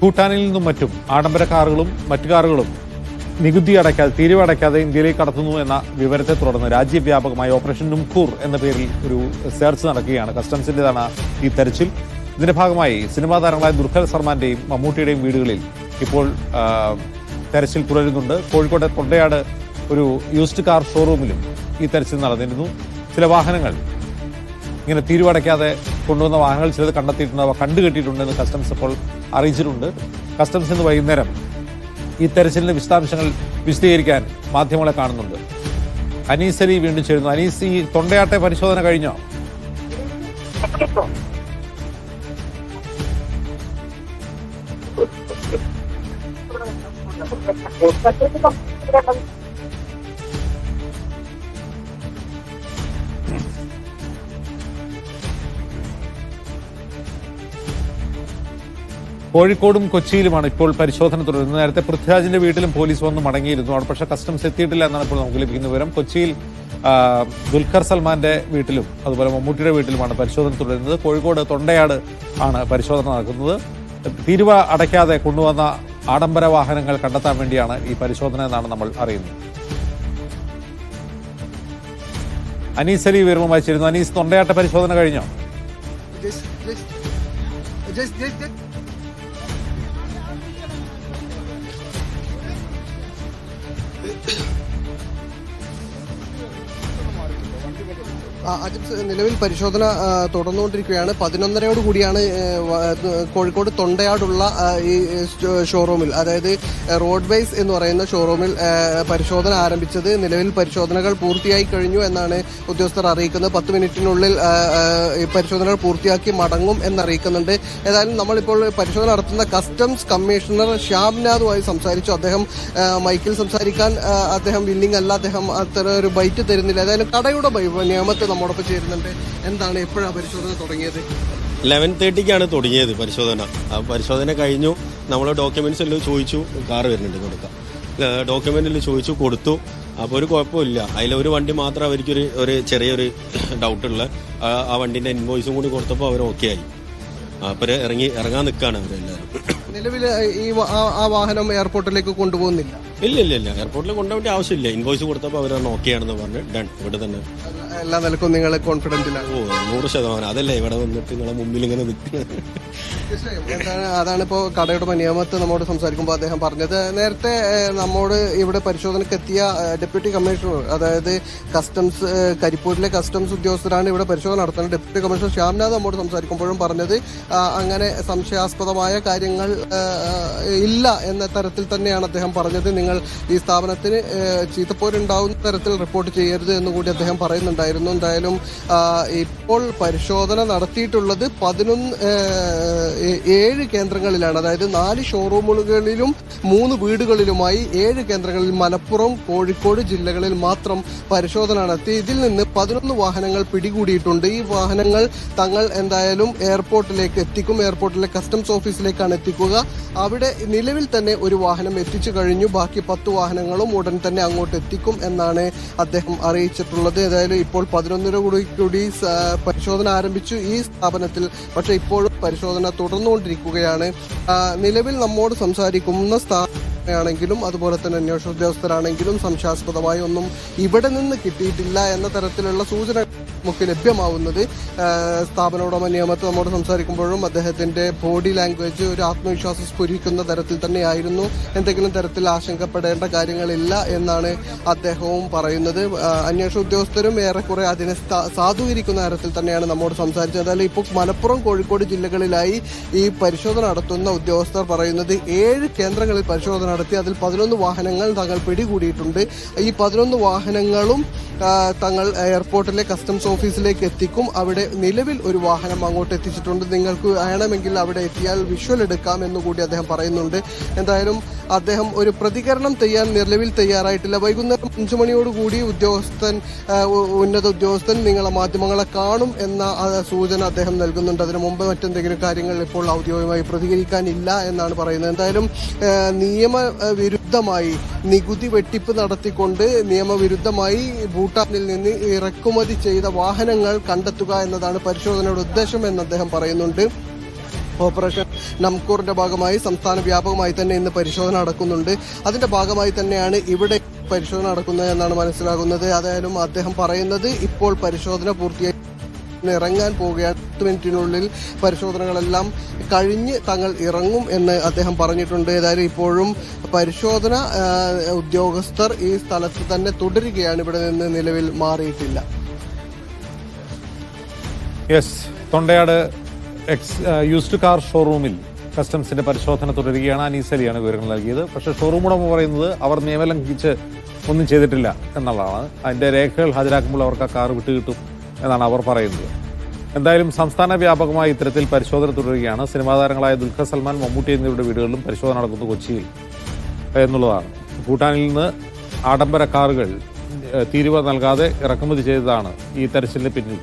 ഭൂട്ടാനിൽ നിന്നും മറ്റും ആഡംബര കാറുകളും മറ്റു കാറുകളും നികുതി അടയ്ക്കാതെ തീരുവ അടയ്ക്കാതെ ഇന്ത്യയിലേക്ക് കടത്തുന്നു എന്ന വിവരത്തെ തുടർന്ന് രാജ്യവ്യാപകമായി ഓപ്പറേഷൻ നുംകൂർ എന്ന പേരിൽ ഒരു സെർച്ച് നടക്കുകയാണ്. കസ്റ്റംസിന്റേതാണ് ഈ തെരച്ചിൽ. ഇതിന്റെ ഭാഗമായി സിനിമാ താരങ്ങളായ ദുർഖൽ സർമാന്റെയും മമ്മൂട്ടിയുടെയും വീടുകളിൽ ഇപ്പോൾ തെരച്ചിൽ തുടരുന്നുണ്ട്. കോഴിക്കോട്ടെ തൊണ്ടയാട് ഒരു യൂസ്ഡ് കാർ ഷോറൂമിലും ഈ തെരച്ചിൽ നടന്നിരുന്നു. ചില വാഹനങ്ങൾ ഇങ്ങനെ തീരുവടയ്ക്കാതെ കൊണ്ടുവന്ന വാഹനങ്ങൾ ചിലത് കണ്ടെത്തിയിട്ടുണ്ട് അവ കണ്ടുകെട്ടിയിട്ടുണ്ടെന്ന് കസ്റ്റംസ് ഇപ്പോൾ അറിയിച്ചിട്ടുണ്ട്. കസ്റ്റംസ് ഇന്ന് വൈകുന്നേരം ഈ തെരച്ചിലിന് വിശദാംശങ്ങൾ വിശദീകരിക്കാൻ മാധ്യമങ്ങളെ കാണുന്നുണ്ട്. അനീസ് വീണ്ടും ചേരുന്നു. അനീസ് ഈ തൊണ്ടയാട്ടെ പരിശോധന കഴിഞ്ഞോ? കോഴിക്കോടും കൊച്ചിയിലുമാണ് ഇപ്പോൾ പരിശോധന തുടരുന്നത്. നേരത്തെ പൃഥ്വിരാജിന്റെ വീട്ടിലും പോലീസ് വന്ന് മടങ്ങിയിരുന്നു. അവിടെ പക്ഷേ കസ്റ്റംസ് എത്തിയിട്ടില്ല എന്നാണ് ഇപ്പോൾ നമുക്ക് ലഭിക്കുന്ന വിവരം. കൊച്ചിയിൽ ദുൽഖർ സൽമാന്റെ വീട്ടിലും അതുപോലെ മമ്മൂട്ടിയുടെ വീട്ടിലുമാണ് പരിശോധന തുടരുന്നത്. കോഴിക്കോട് തൊണ്ടയാട് ആണ് പരിശോധന നടക്കുന്നത്. തിരുവ അടയ്ക്കാതെ കൊണ്ടുവന്ന ആഡംബര വാഹനങ്ങൾ കണ്ടെത്താൻ വേണ്ടിയാണ് ഈ പരിശോധന എന്നാണ് നമ്മൾ അറിയുന്നത്. അനീസ് അലി വിവരം വായിച്ചിരുന്നു. അനീസ് തൊണ്ടയാട്ട പരിശോധന കഴിഞ്ഞോ? നിലവിൽ പരിശോധന തുടർന്നുകൊണ്ടിരിക്കുകയാണ്. പതിനൊന്നരയോട് കൂടിയാണ് കോഴിക്കോട് തൊണ്ടയാടുള്ള ഈ ഷോറൂമിൽ അതായത് റോഡ് ബേസ് എന്ന് പറയുന്ന ഷോറൂമിൽ പരിശോധന ആരംഭിച്ചത്. നിലവിൽ പരിശോധനകൾ പൂർത്തിയായി കഴിഞ്ഞു എന്നാണ് ഉദ്യോഗസ്ഥർ അറിയിക്കുന്നത്. പത്ത് മിനിറ്റിനുള്ളിൽ പരിശോധനകൾ പൂർത്തിയാക്കി മടങ്ങും എന്നറിയിക്കുന്നുണ്ട്. ഏതായാലും നമ്മളിപ്പോൾ പരിശോധന നടത്തുന്ന കസ്റ്റംസ് കമ്മീഷണർ ശ്യാംനാഥുമായി സംസാരിച്ചു. അദ്ദേഹം മൈക്കിൽ സംസാരിക്കാൻ അദ്ദേഹം വില്ലിംഗ് അല്ല. അദ്ദേഹം അത്ര ഒരു ബൈറ്റ് തരുന്നില്ല. ഏതായാലും കടയുടെ നിയമത്തെ നമ്മോടൊപ്പം ചേരുന്നുണ്ട്. എന്താണ് എപ്പോഴാണ് പരിശോധന തുടങ്ങിയത്? ലെവൻ തേർട്ടിക്കാണ് തുടങ്ങിയത് പരിശോധന. ആ പരിശോധന കഴിഞ്ഞു. നമ്മൾ ഡോക്യുമെന്റ്സ് എല്ലാം ചോദിച്ചു. കാർ വരുന്നുണ്ട് കൊടുക്കാം ഡോക്യുമെന്റിൽ എല്ലാം ചോദിച്ചു കൊടുത്തു. അപ്പോൾ ഒരു കുഴപ്പമില്ല. ഒരു വണ്ടി മാത്രം അവർക്ക് ഒരു ചെറിയൊരു ഡൗട്ടുള്ള ആ- ആ വണ്ടിന്റെ ഇൻവോയ്സും കൂടി കൊടുത്തപ്പോൾ അവർ ഓക്കെ ആയി. അപ്പോൾ ഇറങ്ങി ഇറങ്ങാൻ നിൽക്കുകയാണ് അവരെല്ലാവരും നിലവിൽ ഈ ആ വാഹനം എയർപോർട്ടിലേക്ക് കൊണ്ടുപോകുന്നില്ല. ഇല്ല ഇല്ല ഇല്ല. എയർപോർട്ടിൽ കൊണ്ടുപോകേണ്ട ആവശ്യമില്ല. ഇൻവോയ്സ് കൊടുത്തപ്പോൾ അവർ ഓക്കെ ആണെന്ന് പറഞ്ഞ് ഡൺ ഇവിടെ തന്നെ എല്ലാ നിലക്കും നിങ്ങൾ കോൺഫിഡന്റിലാണ് ഓ നൂറ് ശതമാനം. അതല്ലേ ഇവിടെ വന്നിട്ട് നിങ്ങളെ മുമ്പിൽ ഇങ്ങനെ നിൽക്കുന്നത് എന്താണ് അതാണ് ഇപ്പോ കടയുടെ നിയമത്ത് നമ്മോട് സംസാരിക്കുമ്പോൾ അദ്ദേഹം പറഞ്ഞത്. നേരത്തെ ഏഹ്, നമ്മോട് ഇവിടെ പരിശോധനയ്ക്ക് എത്തിയ ഏഹ്, ഡെപ്യൂട്ടി കമ്മീഷണർ അതായത് കസ്റ്റംസ് ഏഹ്, കരിപ്പൂരിലെ കസ്റ്റംസ് ഉദ്യോഗസ്ഥരാണ് ഇവിടെ പരിശോധന നടത്തുന്നത്. ഡെപ്യൂട്ടി കമ്മീഷണർ ശ്യാംനാഥ് നമ്മോട് സംസാരിക്കുമ്പോഴും പറഞ്ഞത് ആ, അങ്ങനെ സംശയാസ്പദമായ കാര്യങ്ങൾ ഏഹ്, ഇല്ല എന്ന തരത്തിൽ തന്നെയാണ് അദ്ദേഹം പറഞ്ഞത്. നിങ്ങൾ ഈ സ്ഥാപനത്തിന് ഏഹ്, ചീത്തപ്പോരുണ്ടാവുന്ന തരത്തിൽ റിപ്പോർട്ട് ചെയ്യരുത് എന്ന് കൂടി അദ്ദേഹം പറയുന്നുണ്ടായിരുന്നു. എന്തായാലും ഇപ്പോൾ പരിശോധന നടത്തിയിട്ടുള്ളത് പതിനൊന്ന് ഏഴ് കേന്ദ്രങ്ങളിലാണ്. അതായത് നാല് ഷോറൂമുകളിലും മൂന്ന് വീടുകളിലുമായി ഏഴ് കേന്ദ്രങ്ങളിൽ മലപ്പുറം കോഴിക്കോട് ജില്ലകളിൽ മാത്രം പരിശോധന നടത്തി. ഇതിൽ നിന്ന് പതിനൊന്ന് വാഹനങ്ങൾ പിടികൂടിയിട്ടുണ്ട്. ഈ വാഹനങ്ങൾ തങ്ങൾ എന്തായാലും എയർപോർട്ടിലേക്ക് എത്തിക്കും. എയർപോർട്ടിലെ കസ്റ്റംസ് ഓഫീസിലേക്കാണ് എത്തിക്കുക. അവിടെ നിലവിൽ തന്നെ ഒരു വാഹനം എത്തിച്ചു കഴിഞ്ഞു. ബാക്കി പത്ത് വാഹനങ്ങളും ഉടൻ തന്നെ അങ്ങോട്ട് എത്തിക്കും എന്നാണ് അദ്ദേഹം അറിയിച്ചിട്ടുള്ളത്. ഏതായാലും ഇപ്പോൾ പതിനൊന്നര കൂടി കൂടി പരിശോധന ആരംഭിച്ചു ഈ സ്ഥാപനത്തിൽ. പക്ഷേ ഇപ്പോഴും പരിശോധന തുടർന്നുകൊണ്ടിരിക്കുകയാണ്. നിലവിൽ നമ്മോട് സംസാരിക്കുന്ന സ്ഥാപനമാണെങ്കിലും അതുപോലെ തന്നെ അന്വേഷണ ഉദ്യോഗസ്ഥരാണെങ്കിലും സംശയാസ്പദമായി ഒന്നും ഇവിടെ നിന്ന് കിട്ടിയിട്ടില്ല എന്ന തരത്തിലുള്ള സൂചന നമുക്ക് ലഭ്യമാവുന്നത് സ്ഥാപന ഉടമ നിയമത്തെ നമ്മോട് സംസാരിക്കുമ്പോഴും അദ്ദേഹത്തിന്റെ ബോഡി ലാംഗ്വേജ് ഒരു ആത്മവിശ്വാസം സ്ഫുരിക്കുന്ന തരത്തിൽ തന്നെയായിരുന്നു. എന്തെങ്കിലും തരത്തിൽ ആശങ്കപ്പെടേണ്ട കാര്യങ്ങളില്ല എന്നാണ് അദ്ദേഹവും പറയുന്നത്. അന്വേഷണ ഉദ്യോഗസ്ഥരും ഏറെക്കുറെ അതിനെ സാധൂകരിക്കുന്ന തരത്തിൽ തന്നെയാണ് നമ്മോട് സംസാരിച്ചത്. അതായത് ഇപ്പോൾ മലപ്പുറം കോഴിക്കോട് ജില്ലകളിലായി ഈ പരിശോധന നടത്തുന്ന ഉദ്യോഗസ്ഥർ പറയുന്നത് ഏഴ് കേന്ദ്രങ്ങളിൽ പരിശോധന നടത്തി. അതിൽ പതിനൊന്ന് വാഹനങ്ങൾ തങ്ങൾ പിടികൂടിയിട്ടുണ്ട് ഈ പതിനൊന്ന് വാഹനങ്ങളും തങ്ങൾ എയർപോർട്ടിലെ കസ്റ്റംസ് ഓഫീസിലേക്ക് എത്തിക്കും. അവിടെ നിലവിൽ ഒരു വാഹനം അങ്ങോട്ട് എത്തിച്ചിട്ടുണ്ട്. നിങ്ങൾക്ക് വേണമെങ്കിൽ അവിടെ എത്തിയാൽ വിഷ്വൽ എടുക്കാം എന്നുകൂടി അദ്ദേഹം പറയുന്നുണ്ട്. എന്തായാലും അദ്ദേഹം ഒരു പ്രതികരണം ചെയ്യാൻ നിലവിൽ തയ്യാറായിട്ടില്ല. വൈകുന്നേരം അഞ്ചു മണിയോടുകൂടി ഉദ്യോഗസ്ഥൻ ഉന്നത ഉദ്യോഗസ്ഥൻ നിങ്ങളെ മാധ്യമങ്ങളെ കാണും എന്ന സൂചന അദ്ദേഹം നൽകുന്നുണ്ട്. അതിനു മുമ്പ് മറ്റെന്തെങ്കിലും കാര്യങ്ങൾ ഇപ്പോൾ ഔദ്യോഗികമായി പ്രതികരിക്കാനില്ല എന്നാണ് പറയുന്നത്. എന്തായാലും നിയമവിരുദ്ധമായി നിയമ വിരുദ്ധമായി നികുതി വെട്ടിപ്പ് നടത്തിക്കൊണ്ട് നിയമവിരുദ്ധമായി ഭൂട്ടാനിൽ നിന്ന് ഇറക്കുമതി ചെയ്ത വാഹനങ്ങൾ കണ്ടെത്തുക എന്നതാണ് പരിശോധനയുടെ ഉദ്ദേശം എന്ന് അദ്ദേഹം പറയുന്നുണ്ട്. ഓപ്പറേഷൻ നംകൂറിന്റെ ഭാഗമായി സംസ്ഥാന വ്യാപകമായി തന്നെ ഇന്ന് പരിശോധന നടക്കുന്നുണ്ട്. അതിന്റെ ഭാഗമായി തന്നെയാണ് ഇവിടെ പരിശോധന നടക്കുന്നത് എന്നാണ് മനസ്സിലാകുന്നത്. അതായാലും അദ്ദേഹം പറയുന്നത് ഇപ്പോൾ പരിശോധന പൂർത്തിയായി ഇറങ്ങാൻ പോവുകയാണ് പത്ത് മിനിറ്റിനുള്ളിൽ പരിശോധനകളെല്ലാം കഴിഞ്ഞ് തങ്ങൾ ഇറങ്ങും എന്ന് അദ്ദേഹം പറഞ്ഞിട്ടുണ്ട്. ഏതായാലും ഇപ്പോഴും പരിശോധന ഉദ്യോഗസ്ഥർ ഈ സ്ഥലത്ത് തന്നെ തുടരുകയാണ്. ഇവിടെ നിന്ന് നിലവിൽ മാറിയിട്ടില്ല. Yes Thondayad X used car ഷോറൂമിൽ കസ്റ്റംസിന്റെ പരിശോധന തുടരുകയാണ്. അനീസലിയാണ് വിവരങ്ങൾ നൽകിയത്. പക്ഷേ ഷോറൂം ഉടമ പറയുന്നത് അവർ നിയമലംഘിച്ച് ഒന്നും ചെയ്തിട്ടില്ല എന്നുള്ളതാണ്. അതിന്റെ രേഖകൾ ഹാജരാക്കുമ്പോൾ അവർക്ക് ആ കാർ വിട്ടുകിട്ടും. എന്നാണ് അവർ പറയുന്നത്. എന്തായാലും സംസ്ഥാന വ്യാപകമായി ഇത്തരത്തിൽ പരിശോധന തുടരുകയാണ്. സിനിമാ താരങ്ങളായ ദുൽഖർ സൽമാൻ മമ്മൂട്ടി എന്നിവരുടെ വീടുകളിലും പരിശോധന നടക്കുന്നു കൊച്ചിയിൽ എന്നുള്ളതാണ്. ഭൂട്ടാനിൽ നിന്ന് ആഡംബര കാറുകൾ തീരുവ നൽകാതെ ഇറക്കുമതി ചെയ്തതാണ് ഈ തെരച്ചിലിന് പിന്നിൽ.